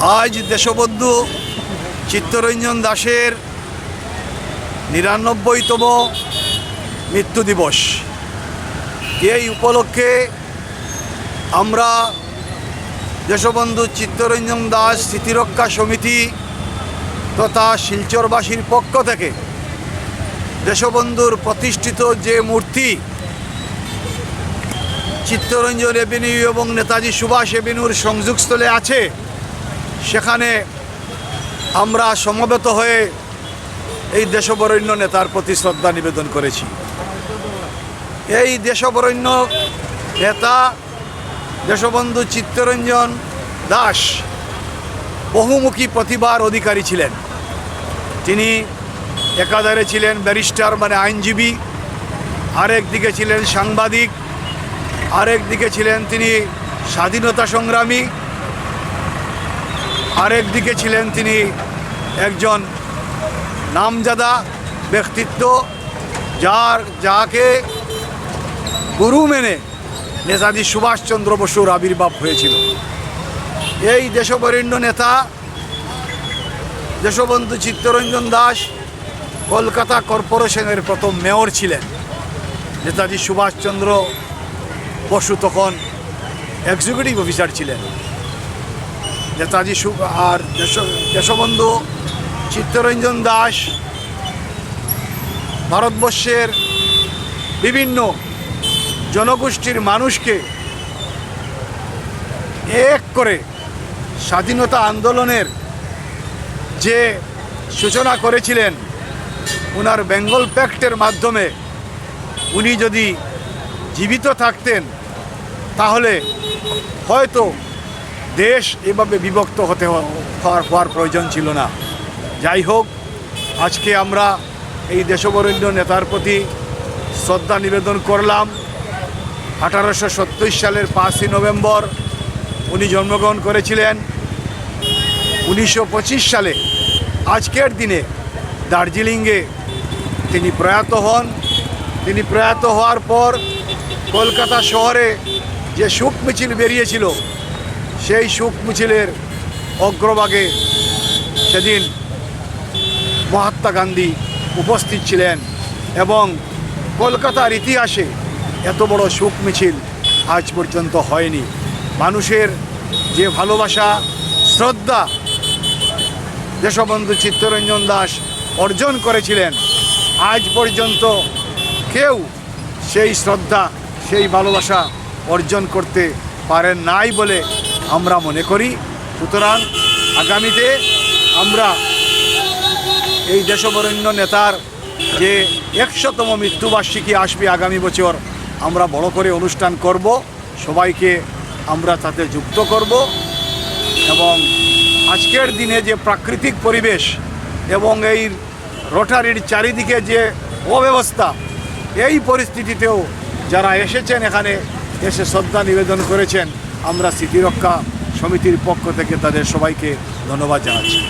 আজ দেশবন্ধু চিত্তরঞ্জন দাসের নিরানব্বইতম মৃত্যু দিবস। এই উপলক্ষে আমরা দেশবন্ধু চিত্তরঞ্জন দাস স্মৃতিরক্ষা সমিতি তথা শিলচরবাসীর পক্ষ থেকে দেশবন্ধুর প্রতিষ্ঠিত যে মূর্তি, চিত্তরঞ্জন এভিনিউ এবং নেতাজি সুভাষ এভিনিউর সংযোগস্থলে আছে সেখানে আমরা সমবেত হয়ে এই দেশবরণ্য নেতার প্রতি শ্রদ্ধা নিবেদন করেছি। এই দেশবরণ্য নেতা দেশবন্ধু চিত্তরঞ্জন দাস বহুমুখী প্রতিভার অধিকারী ছিলেন। তিনি একাধারে ছিলেন ব্যারিস্টার মানে আইনজীবী, আরেক দিকে ছিলেন সাংবাদিক, আরেক দিকে ছিলেন তিনি স্বাধীনতা সংগ্রামী আরেক দিকে ছিলেন তিনি একজন নামজাদা ব্যক্তিত্ব, যার, যাকে গুরু মেনে নেতাজি সুভাষচন্দ্র বসুর আবির্ভাব হয়েছিল। এই দেশবরেণ্য নেতা দেশবন্ধু চিত্তরঞ্জন দাস কলকাতা কর্পোরেশনের প্রথম মেয়র ছিলেন। নেতাজি সুভাষচন্দ্র বসু তখন এক্সিকিউটিভ অফিসার ছিলেন। নেতাজি আর দেশ দেশবন্ধু চিত্তরঞ্জন দাস, ভারতবর্ষের বিভিন্ন জনগোষ্ঠীর মানুষকে এক করে স্বাধীনতা আন্দোলনের যে সূচনা করেছিলেন ওনার বেঙ্গল প্যাক্টের মাধ্যমে উনি যদি জীবিত থাকতেন, তাহলে হয়তো দেশ এভাবে বিভক্ত হতে হওয়ার হওয়ার প্রয়োজন ছিল না। যাই হোক, আজকে আমরা এই দেশবরেণ্য নেতার প্রতি শ্রদ্ধা নিবেদন করলাম। আঠারোশো সত্তর সালের পাঁচই নভেম্বর উনি জন্মগ্রহণ করেছিলেন। উনিশশো পঁচিশ সালে, আজকের দিনে দার্জিলিংয়ে তিনি প্রয়াত হন। তিনি প্রয়াত হওয়ার পর কলকাতা শহরে যে শোক মিছিল বেরিয়েছিল সেই সুখ মিছিলের অগ্রভাগে সেদিন মহাত্মা গান্ধী উপস্থিত ছিলেন এবং কলকাতার ইতিহাসে এত বড় সুখ মিছিল আজ পর্যন্ত হয়নি। মানুষের যে ভালোবাসা, শ্রদ্ধা দেশবন্ধু চিত্তরঞ্জন দাস অর্জন করেছিলেন, আজ পর্যন্ত কেউ সেই শ্রদ্ধা, সেই ভালোবাসা অর্জন করতে পারেন নাই বলে আমরা মনে করি, সুতরাং আগামীতে আমরা এই দেশবরণ্য নেতার যে একশোতম মৃত্যুবার্ষিকী আসবে আগামী বছর, আমরা বড় করে অনুষ্ঠান করব, সবাইকে আমরা তাতে যুক্ত করব এবং আজকের দিনে যে প্রাকৃতিক পরিবেশ এবং এই রোটারির চারিদিকে যে অব্যবস্থা, এই পরিস্থিতিতেও যারা এসেছেন এখানে, এসে শ্রদ্ধা নিবেদন করেছেন। আমরা স্মৃতিরক্ষা সমিতির পক্ষ থেকে তাদের সবাইকে ধন্যবাদ জানাচ্ছি।